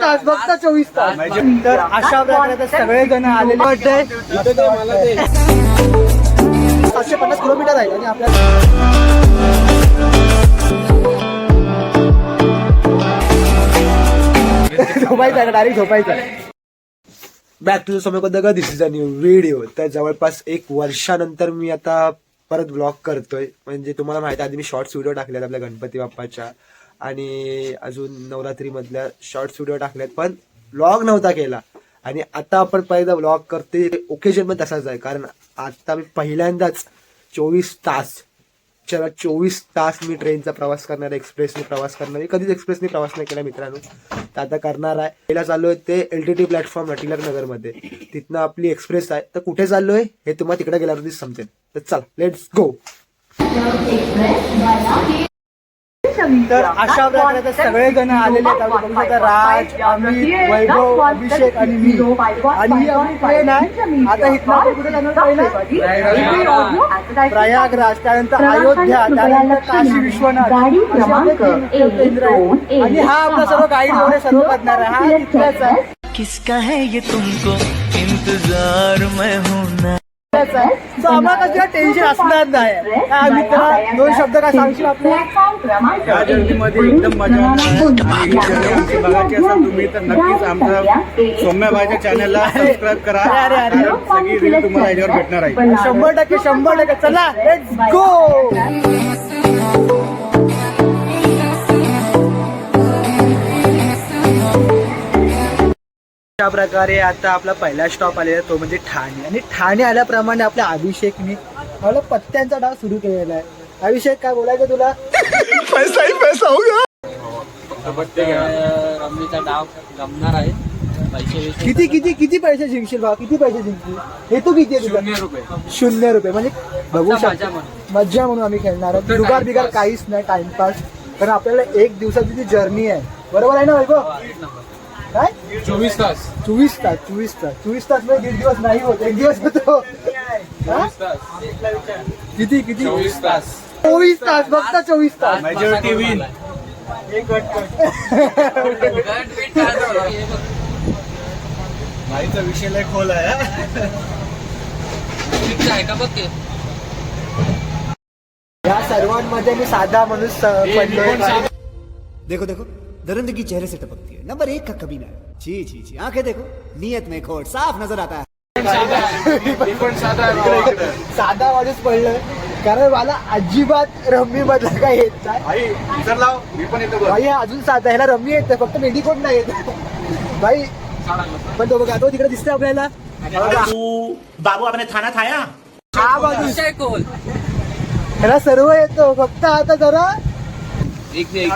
तास फक्त चोवीस तास. तर अशा प्रकारे सगळे जण आलेले वाटतंय सातशे पन्नास किलोमीटर आहे आणि आपल्याला झोपायचं आहे डायरेक्ट झोपायचं back to समयबद्दल this is a new video तर जवळपास एक वर्षानंतर मी आता परत ब्लॉग करतोय. म्हणजे तुम्हाला माहिती आहे, आधी मी शॉर्ट्स व्हिडिओ टाकलेत आपल्या गणपती बाप्पाच्या. आणि अजून नवरात्री मधल्या शॉर्ट्स व्हिडिओ टाकल्यात पण ब्लॉग नव्हता केला. आणि आता आपण पहिल्यांदा ब्लॉग करते ओकेजन पण तसाच आहे. कारण आता मी पहिल्यांदाच चोवीस तास चला चोवीस तास मी ट्रेनचा प्रवास करणार एक्सप्रेसने प्रवास करणार आहे. कधीच एक्सप्रेसने प्रवास नाही केला मित्रांनो. तर आता करणार आहे. पहिला चाललोय ते एल टी टी प्लॅटफॉर्म टिलर नगरमध्ये. तिथनं आपली एक्सप्रेस आहे. तर कुठे चाललोय हे तुम्हाला तिकडे गेल्यावरती समजेल. तर चला लेट्स गो तर अशा प्रकारे सगळे जण आलेले आहेत. राज अमित वैभव अभिषेक आणि मी. आणि ही आपली ट्रेन आहे आता कुठे जाणार पहिलं? प्रयागराज त्यानंतर अयोध्या त्यानंतर काशी विश्वनाथ. आणि हा आपला सर्व गाईड वगैरे सर्व करणार आहे. हा इथलाच आहे. किसका है ये तुमको? इंतजार में हूं आम्हाला कसं टेन्शन असणार नाही. काय मित्र दोन शब्द काय सांगशील या जर्नीमध्ये एकदम मजा आणि ही जर्नी आमची बघायची असेल तुम्ही तर नक्कीच आमच्या सौम्याबाईच्या चॅनलला सबस्क्राईब करा. अरे, अरे, अरे. कारण सगळी रील तुम्हाला याच्यावर भेटणार आहे. शंभर टक्के शंभर टक्के. चला लेट्स गो अशा प्रकारे आता आपला पहिला स्टॉप आलेला तो म्हणजे ठाणे. आणि ठाणे आल्याप्रमाणे आपल्या अभिषेकने आपला पत्त्यांचा डाव सुरू केलेला आहे. अभिषेक काय बोलायचं तुला? रमणीचा डाव जमणार आहे. पैसे विषय किती किती किती पैसे जिंकशील भाऊ? किती पैसे जिंकशील? हे तू किती आहे तुझा? शून्य रुपये. शून्य रुपये. म्हणजे बघू फक्त शकतो. मजा म्हणून. मज्जा म्हणून आम्ही खेळणार आहोत. जुगार बिगार काहीच नाही टाइमपास कारण आपल्याला एक दिवसाची जी जर्नी आहे. बरोबर आहे ना वैभव? काय? चोवीस तास. चोवीस तास चोवीस तास. चोवीस तासमध्ये दीड दिवस नाही होत एक दिवस होतो. हा? किती किती? चोवीस तास. चोवीस तास फक्त चोवीस तास. मेजॉरिटी विन विषय लय खोल आहे का बघ या सर्वांमध्ये मी साधा माणूस पडलोय. देखो देखो. दरिंदगी चेहरे से टपकती है नंबर एक का कभी ना जी जी जी आंखें देखो नीयत में खोट साफ नजर आता है साधा माणूस पडलोय कारण मला अजिबात रम्मी मधला काय येत नाही आई विचार लाव मी पण येतो बघ. भाई हा अजून साधा ह्याला रम्मी येत फक्त मेडिकोट नाही येत भाई पण तो बघा तो तिकडे दिसतोय आपल्याला बाबू आपने थाना खाया हा बाजू ह्याला सर्व येतो फक्त आता जरा एक एक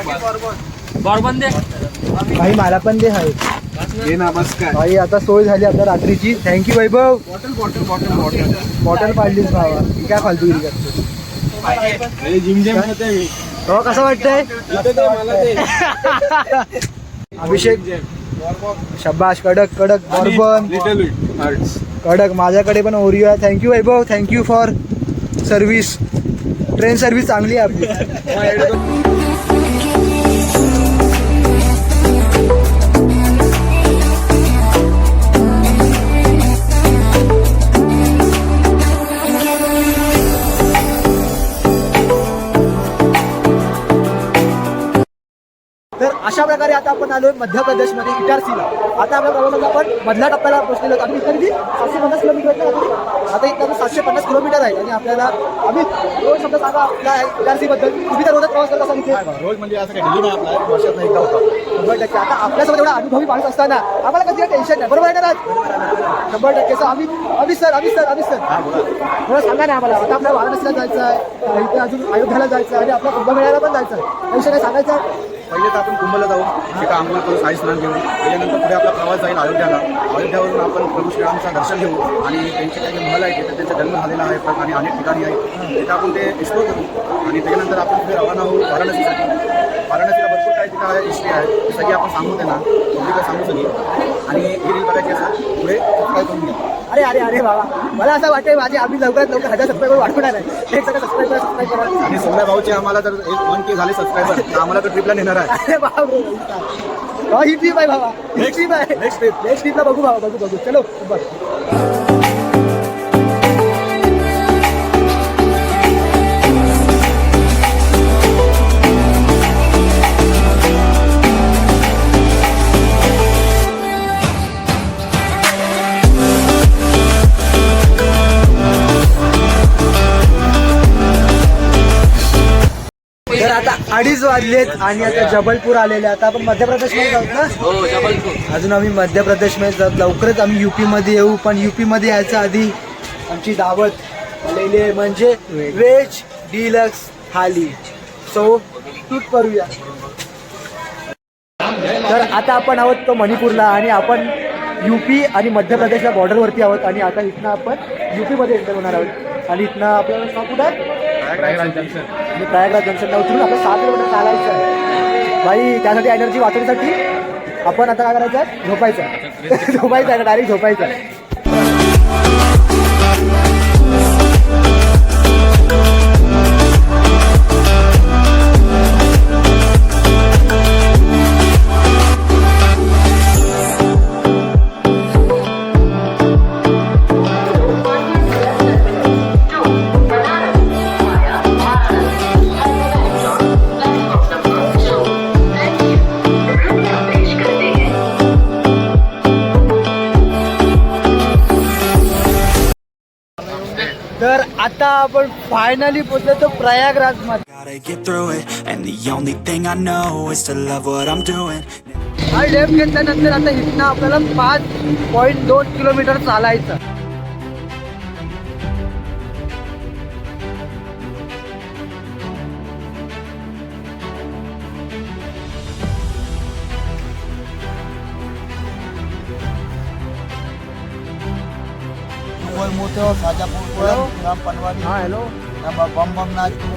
बॉर्बन दे। भाई मला पण दे हाय ये ना बस काय भाई आता सोय झाली आता रात्रीची. Thank you Vaibhav. Bottle bottle bottle bottle bottle पाडलीस भावा. ही काय फालतू गिरी करतो? जिम तो कसं वाटतंय? मला ते. अभिषेक. शब्बाश कडक कडक बॉर्बन कडक माझ्याकडे पण ओरिओ आहे. Thank you Vaibhav. Thank you for service train service चांगली आहे आपली. अशा प्रकारे आता आपण आलोय मध्य प्रदेशमध्ये इटारसीला. आता आपल्या प्रवासाचा आपण मधल्या टप्प्याला पोहोचलेलो. आम्ही इथं किती सातशे पन्नास किलोमीटर? आता इथं सातशे पन्नास किलोमीटर आहे. आणि आपल्याला आम्ही दोन शब्द सांगा आपल्या इटारसी बद्दल तुम्ही तर रोजच प्रवास करता सांगितले रोज म्हणजे असं काही नाही आपला. वर्षात होता. शंभर टक्के. आता आपल्यासोबत एवढा अनुभवी माणूस असताना आम्हाला कधी टेन्शन नाही. बरोबर आहे ना राज? शंभर टक्के. सर आम्ही आम्ही सर आम्ही सर आम्ही सर. मला सांगा ना आम्हाला. आता आपल्याला वाराणसीला जायचं आहे इथे अजून अयोध्याला जायचं आहे आणि आपल्या कुंभमेळ्याला पण जायचं आहे टेन्शन काय सांगायचं? पहिले तर आपण कुंभला जाऊ तिथं आंघोळ करू साई स्नान घेऊन त्याच्यानंतर पुढे आपला प्रवास जाईल अयोध्याला. अयोध्यावरून आपण प्रभू श्रीरामचं दर्शन घेऊ आणि त्यांचे काही महल आहे तिथे त्यांचा जन्म झालेला आहे पण आणि अनेक ठिकाणी आहे. तिथं आपण ते एक्सप्लोर करू. आणि त्याच्यानंतर आपण पुढे रवाना होऊ वाराणसीसाठी. वाराणसीला भरपूर काही तिथं हिस्ट्री आहे. सगळी आपण सांगू त्यांना पब्लिकला सांगू सगळी आणि ही रील बघायची असेल पुढे सबस्क्राईब करून घ्या. अरे अरे अरे बाबा. मला असं वाटतंय माझे आम्ही लवकरात लवकर हजार सबस्क्राईबर वाढवणार आहे. एक सगळं सबस्क्राईब करा सबस्क्राईब करा. आणि सोम्या भाऊचे आम्हाला जर एक वन के झाले सबस्क्रायबर तर आम्हाला तर ट्रिपला नेणार आहे. अरे रे. हा, ट्रिप आहे बाबा. ही ट्रिप आहे. नेक्स्ट ट्रिप नेक्स्ट ट्रिपला बघू बाबा बघू बघू. चलो बघ अडीच वाजलेत आणि आता जबलपूर आलेले आता आपण मध्य प्रदेशमध्ये जाऊत ना? हो जबलपूर. अजून आम्ही मध्य प्रदेशमध्ये जाऊ लवकरच आम्ही युपी मध्ये येऊ पण युपी मध्ये यायच्या आधी आमची दावत आलेली आहे. म्हणजे व्हेज डिलक्स थाली. सो शूट करूया. तर आता आपण आहोत तो मणिपूरला आणि आपण युपी आणि मध्य प्रदेशच्या बॉर्डरवरती आहोत. आणि आता इथनं आपण युपी मध्ये एंटर होणार आहोत. आणि इथनं आपल्याला नाव कुठं आहे आणि प्रयागराज जंक्शनला उतरून आपलं सहा किलोमीटर चालायचं आहे. भाई त्यासाठी एनर्जी वाचवण्यासाठी आपण आता काय करायचं आहे? झोपायचं आहे. झोपायचं आहे डायरेक्ट झोपायचं आहे. आता आपण फायनली पोहोचलो तो प्रयागराजमध्ये. हा लेफ्ट घेतल्यानंतर आता इथनं आपल्याला पाच पॉईंट दोन किलोमीटर चालायचं કોઈ મૂતો સાજાપુર કોઈ ગ્રામ પનવાડી હા હેલો. બમ બમ નાચતું